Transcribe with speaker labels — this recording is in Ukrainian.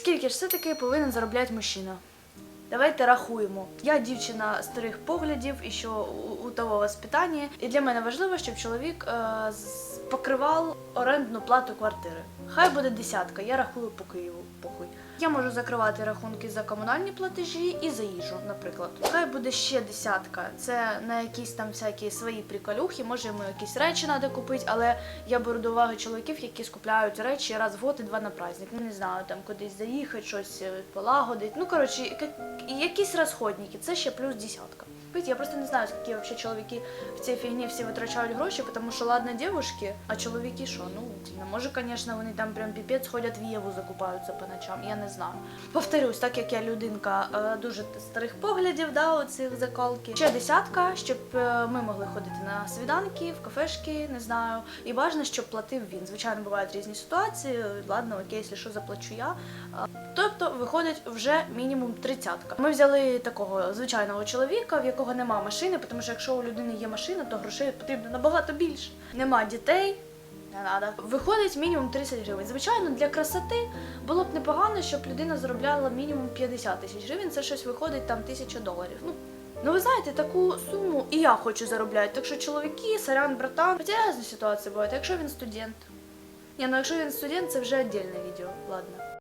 Speaker 1: Скільки ж все-таки повинен заробляти мужчина? Давайте рахуємо. Я дівчина старих поглядів і що у, того воспитання. І для мене важливо, щоб чоловік е, покривав орендну плату квартири. Хай буде десятка, я рахую по Києву, похуй. Я можу закривати рахунки за комунальні платежі і за їжу, наприклад. Хай буде ще десятка. Це на якісь там всякі свої приколюхи, може йому якісь речі треба купити, але я беру до уваги чоловіків, які скупляють речі раз в год і два на праздник. Ну не знаю, там кудись заїхати, щось е, полагодити. Ну коротше, яка- якісь розходники, це ще плюс десятка. Пить, Я просто не знаю, скільки вообще чоловіки в цій фігні всі витрачають гроші, тому що ладно дівушки, а чоловіки що? Ну, не може, звісно, вони там прям піпець ходять в Єву, закупаються по ночам, я не знаю. Повторюсь, так як я людинка е, дуже старих поглядів, да, оцих заколки. Ще десятка, щоб е, ми могли ходити на свіданки, в кафешки, не знаю. І важливо, щоб платив він. Звичайно, бувають різні ситуації. Ладно, окей, якщо що заплачу я. Тобто виходить вже мінімум тридцятка. Ми взяли такого звичайного чоловіка, в якого нема машини, тому що якщо у людини є машина, то грошей потрібно набагато більше. Нема дітей. Не надо. Виходить мінімум 30 гривень. Звичайно, для красоти було б непогано, щоб людина заробляла мінімум 50 тисяч гривень. Це щось виходить там тисяча доларів. Ну, ну ви знаєте, таку суму і я хочу заробляти. Так що чоловіки, сорян, братан. Хоча різні ситуації бувають. Якщо він студент. Ні, ну якщо він студент, це вже віддільне відео. Ладно.